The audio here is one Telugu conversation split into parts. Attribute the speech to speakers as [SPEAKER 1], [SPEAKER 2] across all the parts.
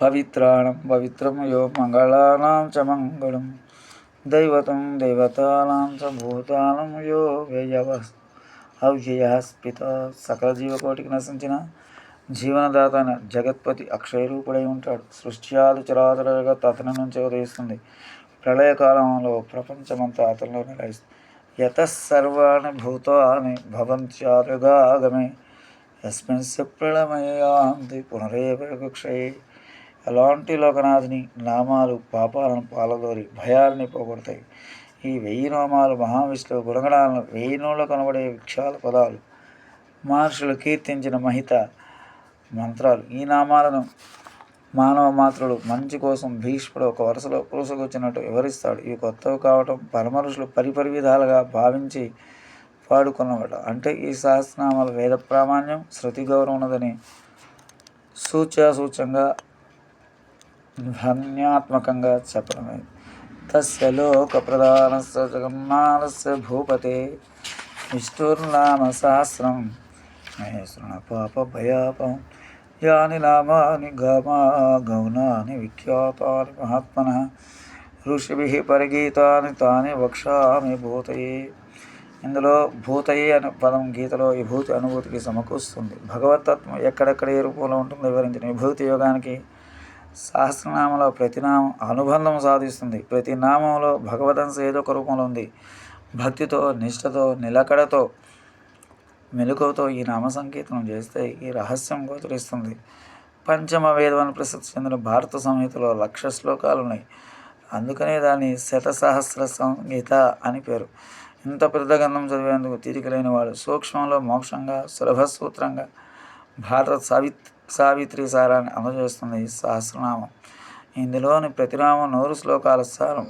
[SPEAKER 1] పవిత్రాణం పవిత్రం యో మంగళానాం చ మంగళం. దైవతం దేవతానాం చ భూతానం యో వ్యయవ అవ్యయ స్పిత సకల జీవకోటికి నశించిన జీవనదాత అయిన జగత్పతి అక్షయరూపుడై ఉంటాడు. సృష్ట్యాలు చరాచర జగత్ అతని నుంచి ఉదయిస్తుంది. ప్రళయకాలంలో ప్రపంచమంతా అతనిలో నిలయిస్తుంది. యత సర్వాణి భూతాని భవంత్యారుగాగమే యస్మిన్ ప్రళమయాంతి పునరేవక్షయే అలాంటి లోకనాథుని నామాలు పాపాలను పాలదోరి భయాల్ని పోగొడతాయి. ఈ వెయ్యి నామాలు మహావిష్ణువు గుణగణాలను వెయ్యి నోళ్ళ కనబడే విక్షాల పదాలు మహర్షులు కీర్తించిన మహిత మంత్రాలు ఈ నామాలను మానవ మాత్రుడు మంచి కోసం భీష్ముడు ఒక వరుసలో పూసకొచ్చినట్టు వివరిస్తాడు. ఇవి కొత్తవి కావటం పరమరుషులు పరిపరి విధాలుగా భావించి పాడుకున్నవాడు అంటే ఈ సహస్రనామాల వేద ప్రామాణ్యం శృతి గౌరవం ఉన్నదని సూచ్యాసూచ్యంగా ధ్వన్యాత్మకంగా చెప్పడమే. తస్య లోక ప్రధానస్య జగన్నాథస్య భూపతే విష్ణుర్నామ సహస్రం మహేశ్వరుణ పాప భయాపం యాని నామాని గమా గౌనాని విఖ్యాతాని మహాత్మన ఋషిభి పరిగీతాని తాని వక్షామి భూతయే. ఇందులో భూతయే అనే పదం గీతలో విభూతి అనుభూతికి సమకూరుస్తుంది. భగవతత్వం ఎక్కడెక్కడ ఏ రూపంలో ఉంటుందో వివరించిన విభూతి యోగానికి సహస్రనామంలో ప్రతి నామం అనుబంధం సాధిస్తుంది. ప్రతి నామంలో భగవదంశ ఏదో ఒక రూపంలో ఉంది. భక్తితో నిష్ఠతో నిలకడతో మెలకువతో ఈ నామ సంకీర్తనం చేస్తే ఈ రహస్యం గోచరిస్తుంది. పంచమ వేదవన ప్రసిద్ధి చెందిన భారత సంహితలో లక్ష శ్లోకాలు ఉన్నాయి. అందుకనే దాన్ని శతసహస్ర సంగీత అని పేరు. ఇంత పెద్ద గంధం చదివేందుకు తీరిక లేని వాడు సూక్ష్మంలో మోక్షంగా సులభ సూత్రంగా భారత సావిత్ సావిత్రి సారాన్ని అందజేస్తుంది ఈ సహస్రనామం. ఇందులోని ప్రతినామం నూరు శ్లోకాల సారం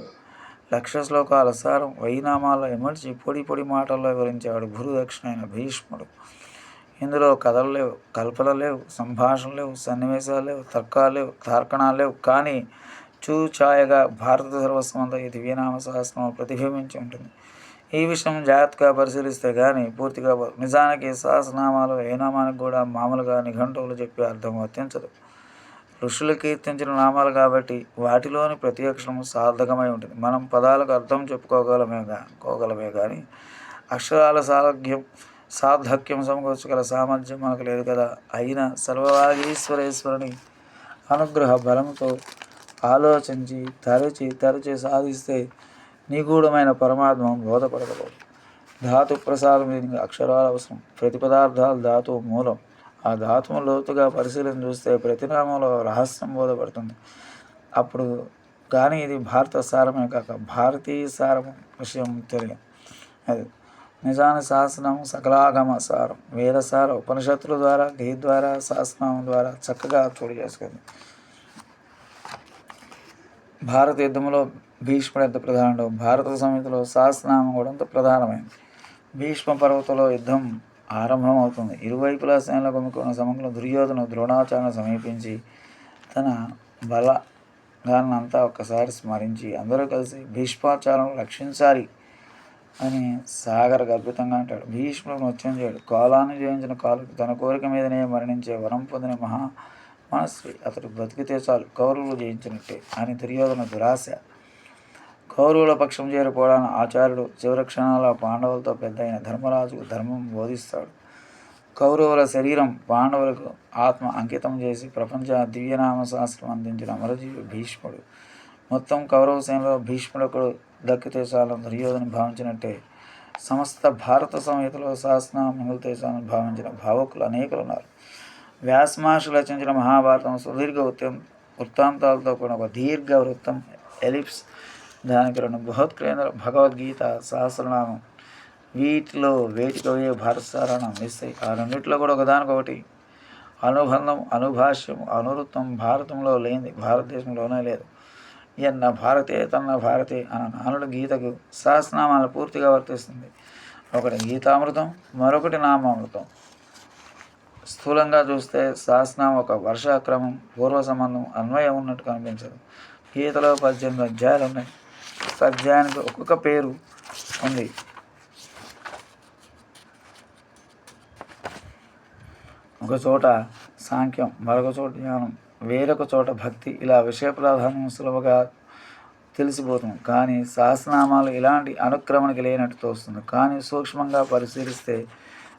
[SPEAKER 1] లక్ష శ్లోకాల సారం వెయ్యి నామాల్లో ఎమర్చి పొడి పొడి మాటల్లో వివరించేవాడు గురుదక్షిణైన భీష్ముడు. ఇందులో కథలు లేవు కల్పనలు లేవు సంభాషణలు లేవు సన్నివేశాలు లేవు తర్కాలు లేవు తార్కణాలు లేవు. కానీ చూఛాయగా భారత సర్వస్వంతో అంతా ఈ దివ్యనామ సహస్రం ప్రతిబింబించి ఉంటుంది. ఈ విషయం జాగ్రత్తగా పరిశీలిస్తే కానీ పూర్తిగా నిజానికి సహస్రనామాలు ఏ నామానికి కూడా మామూలుగా నిఘంటువులు చెప్పే అర్థం వర్తించదు. ఋషులు కీర్తించిన నామాలు కాబట్టి వాటిలోని ప్రతి అక్షరము సార్థకమై ఉంటుంది. మనం పదాలకు అర్థం చెప్పుకోగలమే కాగలమే కోగలమే కానీ అక్షరాల సాలగ్యం సార్థక్యం సమకూర్చగల సామర్థ్యం మనకు లేదు కదా. అయినా సర్వవాగీశ్వరేశ్వరుని అనుగ్రహ బలంతో ఆలోచించి తరచి తరచి సాధిస్తే నిగూఢమైన పరమాత్మం బోధపడగలదు ధాతు ప్రసాదం దీనికి అక్షరాలు అవసరం. ప్రతి పదార్థాలు ధాతువు మూలం. ఆ ధాతువు లోతుగా పరిశీలన చూస్తే ప్రతినామంలో రహస్యం బోధపడుతుంది. అప్పుడు కానీ ఇది భారత సారమే కాక భారతీయ సారము విషయం తెలియదు. అది నిజాని శాసనం సకలాగమ సారం. వేద సారం ఉపనిషత్తుల ద్వారా గీ ద్వారా శాసనం ద్వారా చక్కగా చోటు చేసుకుంది. భారత యుద్ధంలో భీష్ముడు ఎంత ప్రధానమో భారత సమితిలో సహస్రనామం కూడా అంత ప్రధానమైంది. భీష్మ పర్వతంలో యుద్ధం ఆరంభమవుతుంది. ఇరువైపులా సేనల కొమ్ముకున్న సమయంలో దుర్యోధను ద్రోణాచార్యను సమీపించి తన బలగాన్నంతా ఒక్కసారి స్మరించి అందరూ కలిసి భీష్మాచారం రక్షించాలి అని సాగర గర్భితంగా అంటాడు. భీష్ముడు నృత్యం చేయడు. కాలాన్ని జయించిన కాలుకు తన కోరిక మీదనే మరణించే వరం పొందిన మహా మనస్వి. అతడు బ్రతికితే చాలు. కౌరవులు జయించినట్టే అని దుర్యోధన దురాశ కౌరవుల పక్షం చేరిపోవడానికి ఆచార్యుడు చివరి క్షణాల పాండవులతో పెద్ద అయిన ధర్మరాజుకు ధర్మం బోధిస్తాడు. కౌరవుల శరీరం పాండవులకు ఆత్మ అంకితం చేసి ప్రపంచ దివ్యనామ శాస్త్రం అందించిన అమరజీవి భీష్ముడు. మొత్తం కౌరవ సేనలో భీష్ముడొకడు దక్కితే చాలని దుర్యోధన భావించినట్టే. సమస్త భారత సంహితలో శాసన మిగిలితే చాలని భావించిన భావకులు అనేకులు ఉన్నారు వ్యాసమహర్షి రచించిన మహాభారతం సుదీర్ఘ వృత్తం వృత్తాంతాలతో కూడిన ఒక దీర్ఘ వృత్తం ఎలిప్స్ దానికి రెండు బృహత్కేంద్ర భగవద్గీత సహస్రనామం. వీటిలో వేటికవే భారతారణం ఇస్తాయి ఆ రెండిట్లో కూడా ఒకదానికొకటి. అనుబంధం అనుభాష్యం అనువృత్తం భారతంలో లేనిది భారతదేశంలోనే లేదు. ఎన్న భారతే తన్న భారతే అన్న నానుడు గీతకు సహస్రనామాలు పూర్తిగా వర్తిస్తుంది. ఒకటి గీతామృతం మరొకటి నామామృతం. స్థూలంగా చూస్తే సహస్రనామం ఒక వర్షాక్రమం పూర్వ సంబంధం అన్వయం ఉన్నట్టు కనిపించదు. గీతలో పద్దెనిమిది అధ్యాయాలు ఉన్నాయి. ఒక్కొక్క అధ్యాయానికి ఒక్కొక్క పేరు ఉంది. ఒక చోట సాంఖ్యం మరొక చోట జ్ఞానం వేరొక చోట భక్తి. ఇలా విషయ ప్రాధాన్యం సులభంగా తెలిసిపోతుంది. కానీ సహస్రనామాలు ఇలాంటి అనుక్రమణకి లేనట్టు తోస్తుంది. కానీ సూక్ష్మంగా పరిశీలిస్తే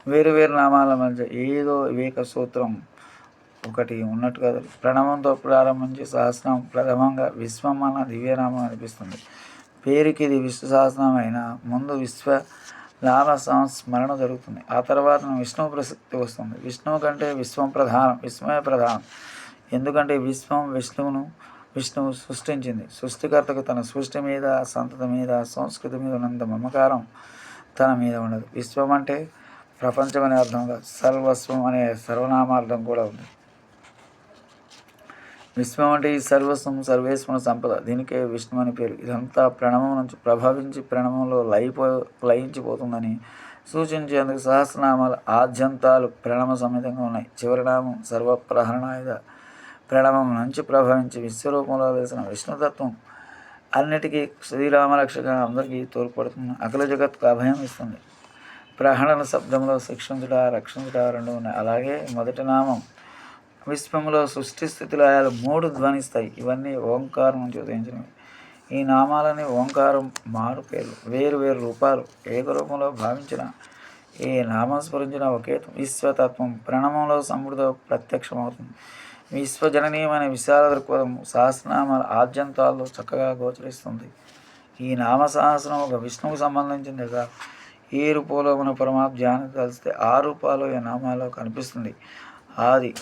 [SPEAKER 1] వేరు వేరు నామాల మధ్య ఏదో వివేక సూత్రం ఒకటి ఉన్నట్టు కాదు. ప్రణవంతో ప్రారంభించి సహస్రం ప్రథమంగా విశ్వం అన్న దివ్యనామం అనిపిస్తుంది. పేరుకి ఇది విశ్వ సహస్రనామం అయినా ముందు విశ్వ నామ సంస్మరణ జరుగుతుంది. ఆ తర్వాత విష్ణువు ప్రసక్తి వస్తుంది. విష్ణువు కంటే విశ్వం ప్రధానం విశ్వమే ప్రధానం. ఎందుకంటే విశ్వం విష్ణువును విష్ణువు సృష్టించింది. సృష్టికర్తకు తన సృష్టి మీద సంతతి మీద సంస్కృతి మీద ఉన్నంత మమకారం తన మీద ఉండదు. విశ్వం అంటే ప్రపంచం అనే అర్థం కాదు. సర్వస్వం అనే సర్వనామార్థం కూడా ఉంది. విశ్వం అంటే ఈ సర్వస్వం సర్వేశ్వర సంపద. దీనికే విష్ణు అని పేరు. ఇదంతా ప్రణవం నుంచి ప్రభావించి ప్రణవంలో లయిపో లయించిపోతుందని సూచించేందుకు సహస్రనామాలు ఆద్యంతాలు ప్రణవ సమేతంగా ఉన్నాయి. చివరి నామం సర్వప్రహరణాయుధ. ప్రణవం నుంచి ప్రభావించి విశ్వరూపంలో వేసిన విష్ణుతత్వం అన్నిటికీ శ్రీరామరక్షగా అందరికీ తోడ్పడుతుంది. అఖిల జగత్కు అభయం ఇస్తుంది. ప్రహరణ శబ్దంలో శిక్షించుట రక్షించుట రెండు ఉన్నాయి. అలాగే మొదటి నామం విశ్వంలో సృష్టి స్థితిలో ఆయాలు మూడు ధ్వనిస్తాయి. ఇవన్నీ ఓంకారం నుంచి ఉదయించినవి ఈ నామాలని ఓంకారం మారు పేర్లు వేరు వేరు రూపాలు ఏక రూపంలో భావించిన ఈ నామం స్మరించిన ఒకే విశ్వతత్వం ప్రణమంలో సమృద్ధ ప్రత్యక్షమవుతుంది. విశ్వజననీయమైన విశాల దృక్పథం సహస్రనామాల ఆద్యంతాల్లో చక్కగా గోచరిస్తుంది. ఈ నామ సహస్రం ఒక విష్ణువుకు సంబంధించింది కదా ఏ రూపంలో మన పరమాత్మ ధ్యానం కలిస్తే ఆ రూపాలు ఈ నామాలో కనిపిస్తుంది. ఆది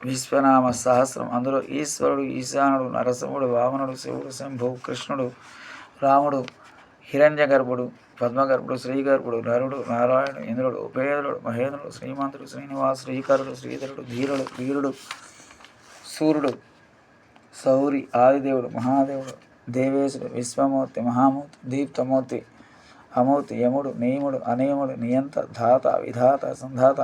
[SPEAKER 1] విశ్వనామ సహస్రం. అందులో ఈశ్వరుడు ఈశానుడు నరసింహుడు వామనుడు శివుడు శంభు కృష్ణుడు రాముడు హిరణ్య గర్భుడు పద్మగర్భుడు శ్రీగర్భుడు నరుడు నారాయణుడు ఇంద్రుడు ఉపేంద్రుడు మహేంద్రుడు శ్రీమంతుడు శ్రీనివాస్ శ్రీకరుడు శ్రీధరుడు ధీరుడు వీరుడు సూర్యుడు సౌరి ఆదిదేవుడు మహాదేవుడు దేవేశుడు విశ్వమూర్తి మహామూర్తి దీప్తమూర్తి అమూర్తి యముడు నియముడు అనియముడు నియంత ధాత విధాత సంధాత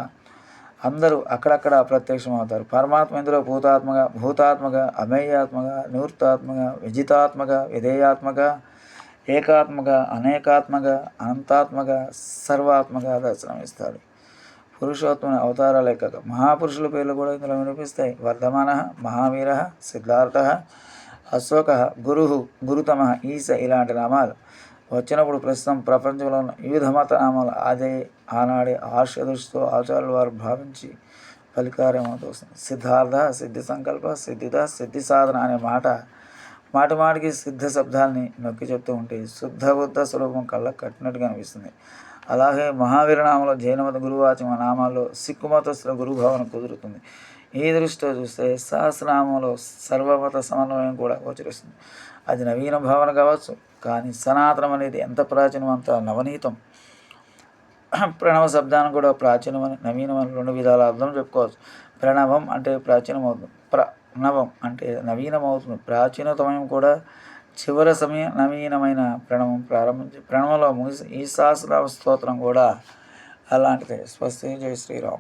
[SPEAKER 1] అందరూ అక్కడక్కడ అప్రత్యక్షమవుతారు పరమాత్మ ఇందులో భూతాత్మగా భూతాత్మగా అమేయాత్మగా నివృత్తాత్మగా విజితాత్మగా విధేయాత్మగా ఏకాత్మగా అనేకాత్మగా అనంతాత్మగా సర్వాత్మగా దర్శనమిస్తాడు పురుషోత్తముని అవతారాలు ఎక్కక మహాపురుషుల పేర్లు కూడా ఇందులో వినిపిస్తాయి. వర్ధమాన మహావీర సిద్ధార్థ అశోక గురు గురుతమ ఈశ ఇలాంటి నామాలు. వచ్చినప్పుడు ప్రస్తుతం ప్రపంచంలో ఉన్న వివిధ మత అదే ఆనాడే ఆర్ష దృష్టితో ఆచార్యుల వారు భావించి ఫలికార్యమవుతుంది సిద్ధార్థ సిద్ధి సంకల్ప సిద్ధిద సిద్ధి సాధన అనే మాట మాటి మాటికి సిద్ధ శబ్దాన్ని నొక్కి చెప్తూ ఉంటే శుద్ధ బుద్ధ స్వరూపం కళ్ళకు కట్టినట్టుగా అనిపిస్తుంది అలాగే మహావీరనామంలో జైనమత గురువాచమ నామాల్లో సిక్కుమతస్థుల గురుభావన కుదురుతుంది. ఈ దృష్టితో చూస్తే సహస్రనామంలో సర్వమత సమన్వయం కూడా గోచరిస్తుంది. అది నవీన భావన కావచ్చు కానీ సనాతనం అనేది ఎంత ప్రాచీనం అంత నవనీతం. ప్రణవ శబ్దాన్ని కూడా ప్రాచీనమని నవీనమని రెండు విధాల అర్థం చెప్పుకోవచ్చు. ప్రణవం అంటే ప్రాచీనం అవుతుంది ప్రణవం అంటే నవీనం అవుతుంది ప్రాచీనతమయం కూడా చివరి సమయ నవీనమైన ప్రణవం ప్రారంభించి ప్రణవంలో ముగిసి ఈ సహస్రనామ స్తోత్రం కూడా అలాంటిదే. స్వస్తి జై శ్రీరామ్.